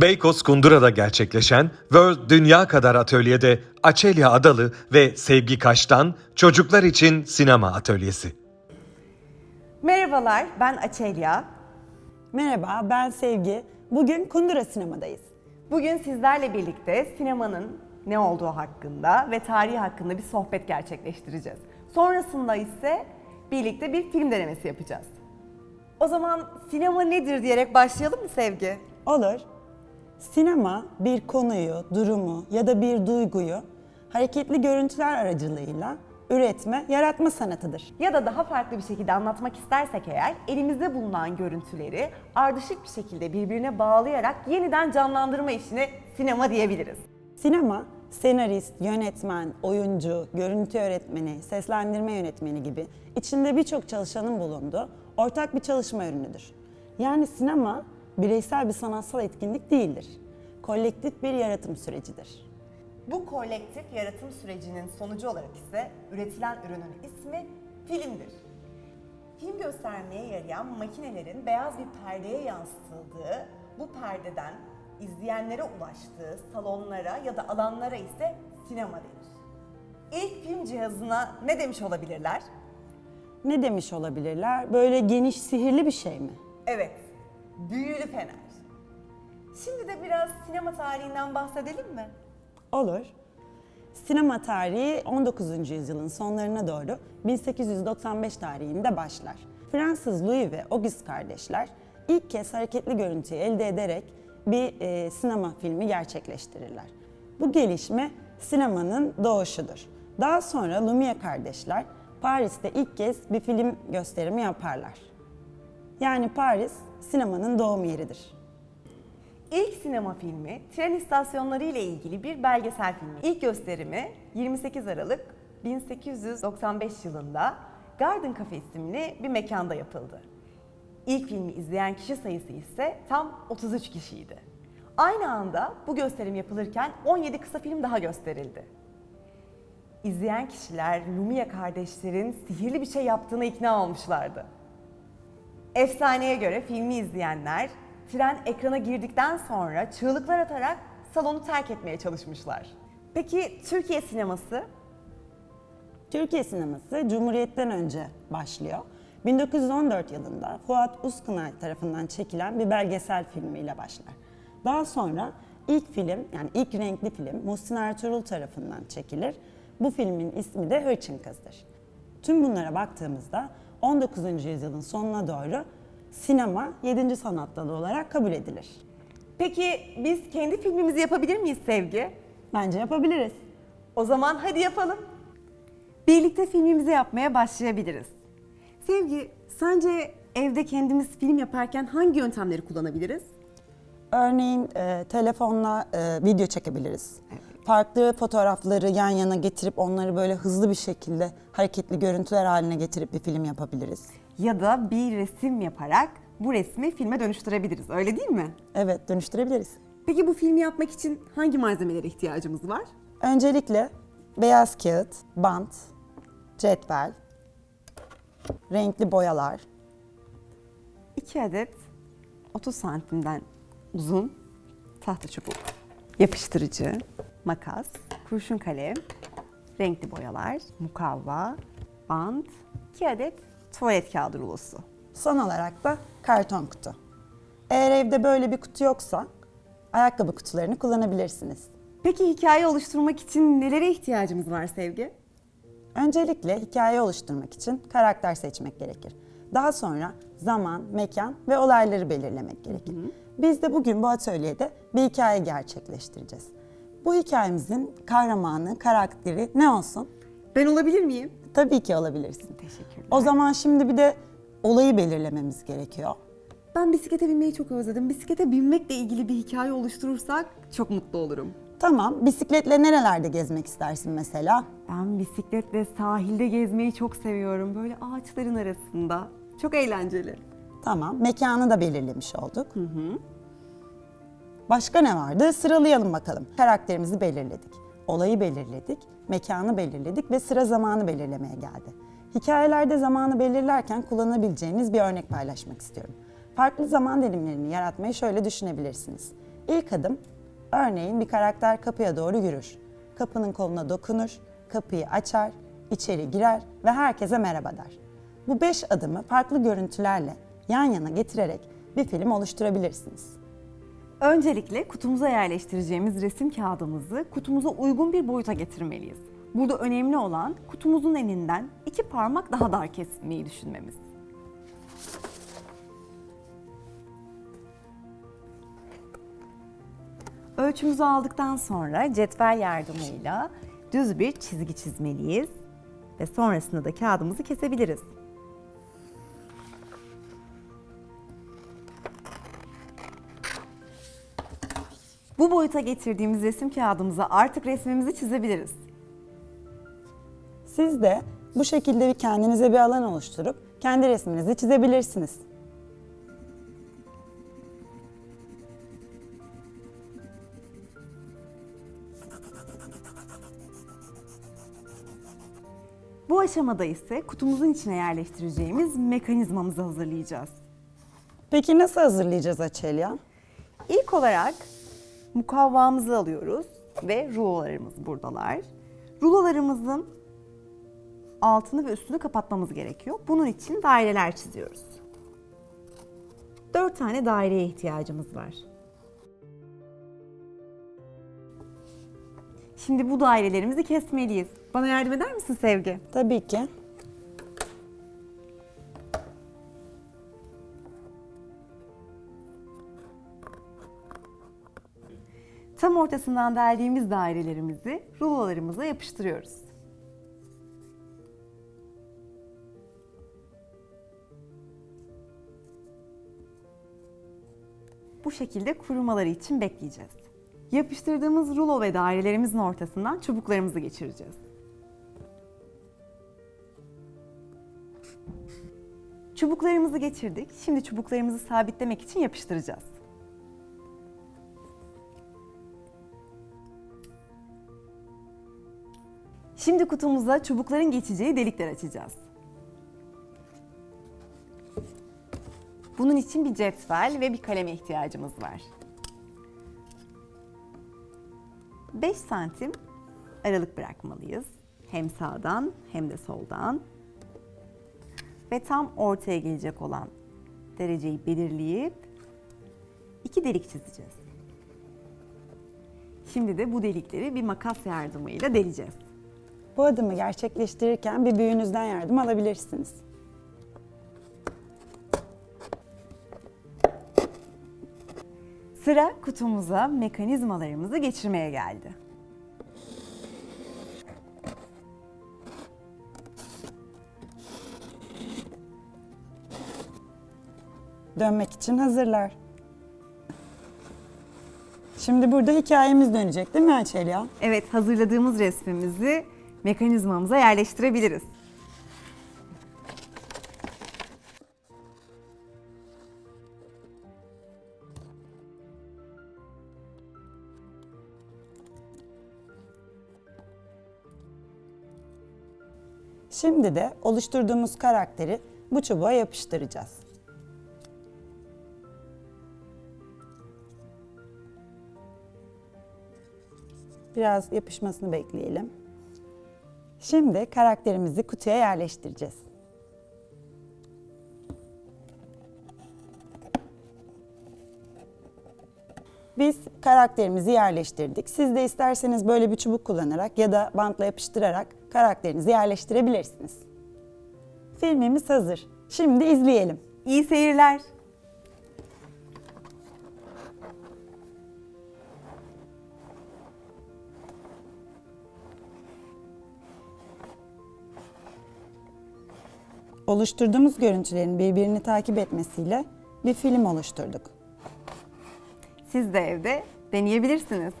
Beykoz Kundura'da gerçekleşen World Dünya Kadar Atölye'de Açelya Adalı ve Sevgi Kaş'tan çocuklar için sinema atölyesi. Merhabalar, ben Açelya. Merhaba, ben Sevgi. Bugün Kundura Sinema'dayız. Bugün sizlerle birlikte sinemanın ne olduğu hakkında ve tarihi hakkında bir sohbet gerçekleştireceğiz. Sonrasında ise birlikte bir film denemesi yapacağız. O zaman sinema nedir diyerek başlayalım mı Sevgi? Olur. Sinema bir konuyu, durumu ya da bir duyguyu hareketli görüntüler aracılığıyla üretme, yaratma sanatıdır. Ya da daha farklı bir şekilde anlatmak istersek eğer elimizde bulunan görüntüleri ardışık bir şekilde birbirine bağlayarak yeniden canlandırma işine sinema diyebiliriz. Sinema, senarist, yönetmen, oyuncu, görüntü öğretmeni, seslendirme yönetmeni gibi içinde birçok çalışanın bulunduğu ortak bir çalışma ürünüdür. Yani sinema bireysel bir sanatsal etkinlik değildir. Kolektif bir yaratım sürecidir. Bu kolektif yaratım sürecinin sonucu olarak ise üretilen ürünün ismi filmdir. Film göstermeye yarayan makinelerin beyaz bir perdeye yansıtıldığı, bu perdeden izleyenlere ulaştığı salonlara ya da alanlara ise sinema denir. İlk film cihazına ne demiş olabilirler? Ne demiş olabilirler? Böyle geniş, sihirli bir şey mi? Evet, büyülü fener. Şimdi de biraz sinema tarihinden bahsedelim mi? Olur. Sinema tarihi 19. yüzyılın sonlarına doğru 1895 tarihinde başlar. Fransız Louis ve Auguste kardeşler ilk kez hareketli görüntüyü elde ederek bir e, sinema filmi gerçekleştirirler. Bu gelişme sinemanın doğuşudur. Daha sonra Lumière kardeşler Paris'te ilk kez bir film gösterimi yaparlar. Yani Paris sinemanın doğum yeridir. İlk sinema filmi tren istasyonları ile ilgili bir belgesel filmi. İlk gösterimi 28 Aralık 1895 yılında Garden Cafe isimli bir mekanda yapıldı. İlk filmi izleyen kişi sayısı ise tam 33 kişiydi. Aynı anda bu gösterim yapılırken 17 kısa film daha gösterildi. İzleyen kişiler Lumière kardeşlerin sihirli bir şey yaptığına ikna olmuşlardı. Efsaneye göre filmi izleyenler tren ekrana girdikten sonra çığlıklar atarak salonu terk etmeye çalışmışlar. Peki Türkiye sineması? Türkiye sineması Cumhuriyet'ten önce başlıyor. 1914 yılında Fuat Uskınay tarafından çekilen bir belgesel filmiyle başlar. Daha sonra ilk film, yani ilk renkli film Muhsin Ertuğrul tarafından çekilir. Bu filmin ismi de Hırçın Kız'dır. Tüm bunlara baktığımızda 19. yüzyılın sonuna doğru sinema 7. sanat dalı olarak kabul edilir. Peki biz kendi filmimizi yapabilir miyiz Sevgi? Bence yapabiliriz. O zaman hadi yapalım. Birlikte filmimizi yapmaya başlayabiliriz. Sevgi, sence evde kendimiz film yaparken hangi yöntemleri kullanabiliriz? Örneğin e, telefonla e, video çekebiliriz. Farklı fotoğrafları yan yana getirip onları böyle hızlı bir şekilde hareketli görüntüler haline getirip bir film yapabiliriz. Ya da bir resim yaparak bu resmi filme dönüştürebiliriz, öyle değil mi? Evet, dönüştürebiliriz. Peki bu filmi yapmak için hangi malzemelere ihtiyacımız var? Öncelikle beyaz kağıt, bant, cetvel, renkli boyalar, 2 adet 30 santimden uzun tahta çubuk, yapıştırıcı, makas, kurşun kalem, renkli boyalar, mukavva, bant, 2 adet tuvalet kağıdı rulosu. son olarak da karton kutu. Eğer evde böyle bir kutu yoksa ayakkabı kutularını kullanabilirsiniz. Peki hikaye oluşturmak için nelere ihtiyacımız var Sevgi? Öncelikle hikaye oluşturmak için karakter seçmek gerekir. Daha sonra zaman, mekan ve olayları belirlemek gerekir. Biz de bugün bu atölyede bir hikaye gerçekleştireceğiz. Bu hikayemizin kahramanı, karakteri ne olsun? Ben olabilir miyim? Tabii ki olabilirsin. Teşekkürler. O zaman şimdi bir de olayı belirlememiz gerekiyor. Ben bisiklete binmeyi çok özledim. Bisiklete binmekle ilgili bir hikaye oluşturursak çok mutlu olurum. Tamam, bisikletle nerelerde gezmek istersin mesela? Ben bisikletle sahilde gezmeyi çok seviyorum. Böyle ağaçların arasında. Çok eğlenceli. Tamam, mekanı da belirlemiş olduk. Başka ne vardı? Sıralayalım bakalım. Karakterimizi belirledik, olayı belirledik, mekanı belirledik ve sıra zamanı belirlemeye geldi. Hikayelerde zamanı belirlerken kullanabileceğiniz bir örnek paylaşmak istiyorum. Farklı zaman dilimlerini yaratmayı şöyle düşünebilirsiniz. İlk adım, örneğin bir karakter kapıya doğru yürür. Kapının koluna dokunur, kapıyı açar, içeri girer ve herkese merhaba der. Bu beş adımı farklı görüntülerle yan yana getirerek bir film oluşturabilirsiniz. Öncelikle kutumuza yerleştireceğimiz resim kağıdımızı kutumuza uygun bir boyuta getirmeliyiz. Burada önemli olan kutumuzun eninden iki parmak daha dar kesmeyi düşünmemiz. Ölçümüzü aldıktan sonra cetvel yardımıyla düz bir çizgi çizmeliyiz ve sonrasında da kağıdımızı kesebiliriz. Boyuta getirdiğimiz resim kağıdımıza artık resmimizi çizebiliriz. Siz de bu şekilde bir kendinize bir alan oluşturup kendi resminizi çizebilirsiniz. Bu aşamada ise kutumuzun içine yerleştireceğimiz mekanizmamızı hazırlayacağız. Peki nasıl hazırlayacağız Açelya? İlk olarak mukavvamızı alıyoruz ve rulolarımız buradalar. Rulolarımızın altını ve üstünü kapatmamız gerekiyor. Bunun için daireler çiziyoruz. Dört tane daireye ihtiyacımız var. Şimdi bu dairelerimizi kesmeliyiz. Bana yardım eder misin Sevgi? Tabii ki. Tam ortasından deldiğimiz dairelerimizi rulolarımıza yapıştırıyoruz. Bu şekilde kurumaları için bekleyeceğiz. Yapıştırdığımız rulo ve dairelerimizin ortasından çubuklarımızı geçireceğiz. Çubuklarımızı geçirdik. Şimdi çubuklarımızı sabitlemek için yapıştıracağız. Şimdi kutumuza çubukların geçeceği delikler açacağız. Bunun için bir cetvel ve bir kaleme ihtiyacımız var. 5 santim aralık bırakmalıyız. Hem sağdan hem de soldan. Ve tam ortaya gelecek olan dereceyi belirleyip iki delik çizeceğiz. Şimdi de bu delikleri bir makas yardımıyla deleceğiz. Bu adımı gerçekleştirirken bir büyüğünüzden yardım alabilirsiniz. Sıra kutumuza mekanizmalarımızı geçirmeye geldi. Dönmek için hazırlar. Şimdi burada hikayemiz dönecek değil mi Açelya? Evet, hazırladığımız resmimizi mekanizmamıza yerleştirebiliriz. Şimdi de oluşturduğumuz karakteri bu çubuğa yapıştıracağız. Biraz yapışmasını bekleyelim. Şimdi karakterimizi kutuya yerleştireceğiz. Biz karakterimizi yerleştirdik. Siz de isterseniz böyle bir çubuk kullanarak ya da bantla yapıştırarak karakterinizi yerleştirebilirsiniz. Filmimiz hazır. Şimdi izleyelim. İyi seyirler. Oluşturduğumuz görüntülerin birbirini takip etmesiyle bir film oluşturduk. Siz de evde deneyebilirsiniz.